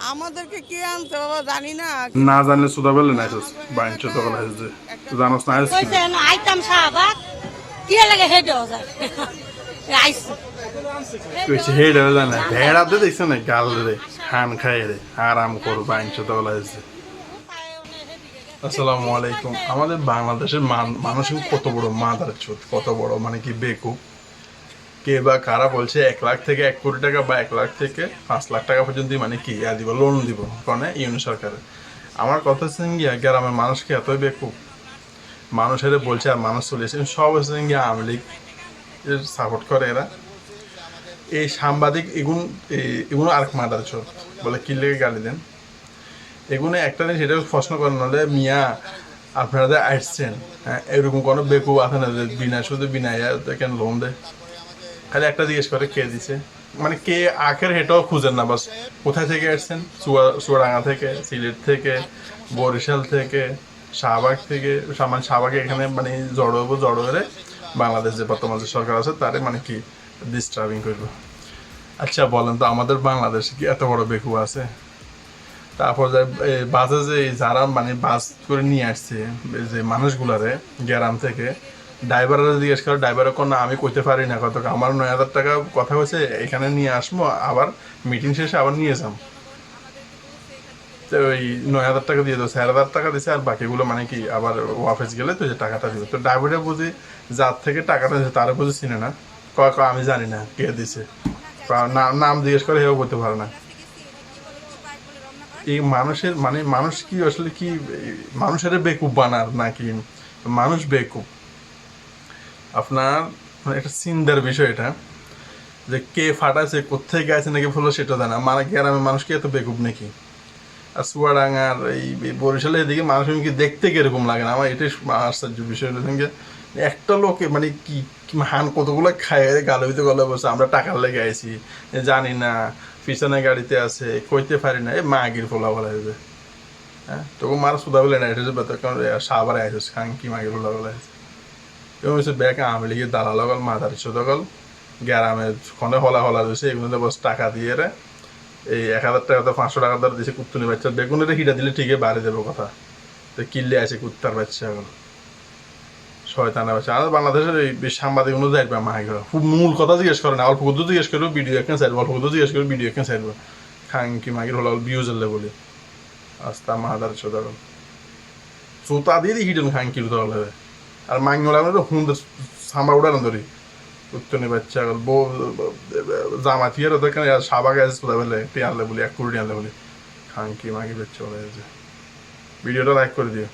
আমাদেরকে কে আনছে বাবা জানি না। না জানলে সুদা বললে না বাইন ছোট আইসছে জানোস না না আইতাম শাহবাগ। কি লাগে হেডে যায়? আইছে কইছে জানা ভেড়া দে দেখছ না গাল রে হান খায় রে আরাম কর বাইন ছোট আইসছে আসসালামু আলাইকুম। আমাদের বাংলাদেশের মান- মানুষ কত বড় মাদার চোদ কত বড় মানে কি বেকুব। কে বা কারা বলছে এক লাখ থেকে এক কোটি টাকা বা এক লাখ থেকে পাঁচ লাখ টাকা পর্যন্ত মানে কি ইয়া দিব লোন দিব কনে ইউনি সরকারের। আমার কথা হচ্ছে গিয়া গ্রামের মানুষকে এতই বেকুব মানুষের বলছে আর মানুষ চলেছে সব হচ্ছে গিয়া আওয়ামী লীগ সাপোর্ট করে এরা। এই সাংবাদিক এগুন এগুলো আর মাদার চোদ বলে কি লেগে গালি দেন? এগুলো একটা জিনিস এটা প্রশ্ন করেন নাহলে মিয়া আপনারা আসছেন হ্যাঁ, এরকম কোনো বেকু আছে না বিনা শুধু বিনা কেন লোন দেয়? খালি একটা জিজ্ঞেস করে, কে দিছে? মানে কে আখের হেটাও খুঁজেন না, বাস কোথায় থেকে আসছেন? চুয়া চুয়াডাঙ্গা থেকে, সিলেট থেকে, বরিশাল থেকে, শাহবাগ থেকে, সামান শাহবাগে এখানে মানে জড়ো জড়ো হলে বাংলাদেশ যে বর্তমান যে সরকার আছে, তারে মানে কি ডিস্টার্বিং করব। আচ্ছা বলেন তো, আমাদের বাংলাদেশে কি এত বড় বেকু আছে? তারপর যে বাসে যে যারা মানে বাস করে নিয়ে আসছে, যে মানুষগুলারে, গ্রাম থেকে ড্রাইভাররা জিজ্ঞেস করে ড্রাইভারের কোনো আমি কইতে পারি না। কত আমার নয় হাজার টাকা কথা হয়েছে, এখানে নিয়ে আসব, আবার মিটিং শেষে আবার নিয়ে যাম। তো ওই নয় হাজার টাকা দিয়ে দেবো চার হাজার টাকা দিয়েছে, আর বাকিগুলো মানে কি, আবার অফিস গেলে তো যে টাকাটা দিবে। তো ড্রাইভারটা বুঝি যার থেকে টাকাটা দিচ্ছে তারা বুঝি চিনে না। কয় কয়, আমি জানি না, কে দিছে নাম- নাম জিজ্ঞেস করে হেও করতে পারে না। এই মানুষের মানে মানুষ কি আসলে কি, মানুষের বেকুব বানার নাকি? মানুষ বেকুব। আপনার মানে একটা চিন্তার বিষয় এটা, যে কে ফাটাছে কোথায় গেছে নাকি বলল সেটা জানা। মানে গ্রামের মানুষ কি এত বেকুব নাকি? আর চুয়াডাঙ্গার এই বরিশালের এদিকে মানুষ কি দেখতে কীরকম লাগে না? আমার এটাই আশ্চর্য বিষয় যে একটা লোকে মানে কি হান কতগুলো খায় গালবিতে গলে বসে, আমরা টাকার লেগে আইছি জানি না, পিছনে গাড়িতে আছে, কইতে পারি না এই মাগির ফোলা বলা হয়েছে হ্যাঁ? তোকে মারা সুদা বলে না, এটা বেতর কারণ সাবারে আইসিস, খান কি মাগির ফোলা বলা হয়েছে হচ্ছে ব্যাগ আমি লিগে দালাল গল মাদার গল গ্রামে খনে হলা হলা দিয়েছে এগুলোতে বস টাকা দিয়ে রে, এই এক হাজার টাকা তো পাঁচশো টাকা ধরে দিয়েছে কুত্তুনি বাচ্চা বেগুনের হিটা দিলে ঠিকই বাড়ি দেবো কথা। তো কিনলে আছে কুত্তার বাচ্চা এখন। শয়তানা বাচ্চা। আমাদের বাংলাদেশের এই সাংবাদিক অনুযায়ী মাই খুব মূল কথা জিজ্ঞেস করে না, অল্প কুদ্দু জিজ্ঞেস করব, ভিডিও একখান সাইড অল্প কুদ্দু জিজ্ঞেস করব, ভিডিও একখান সাইড খাং কি মাগির হলো ভিউজ এলে বলে। আস্তা মাদার চোদার চোতা দিয়ে হিডেন খাং কি হলে আর মাঙ্গি হলে সুন্দর হুন সামা উড়ান ধরি। উত্তনি বাচ্চা বউ জামা থিয়ে ওদের কেন সাবা কোথায় বলে? টিয়ালে বলি, এক কুড়ি আনলে বলি। খাঙ্কি মাঙ্কি বাচ্চা বলে ভিডিওটা লাইক করে দিও।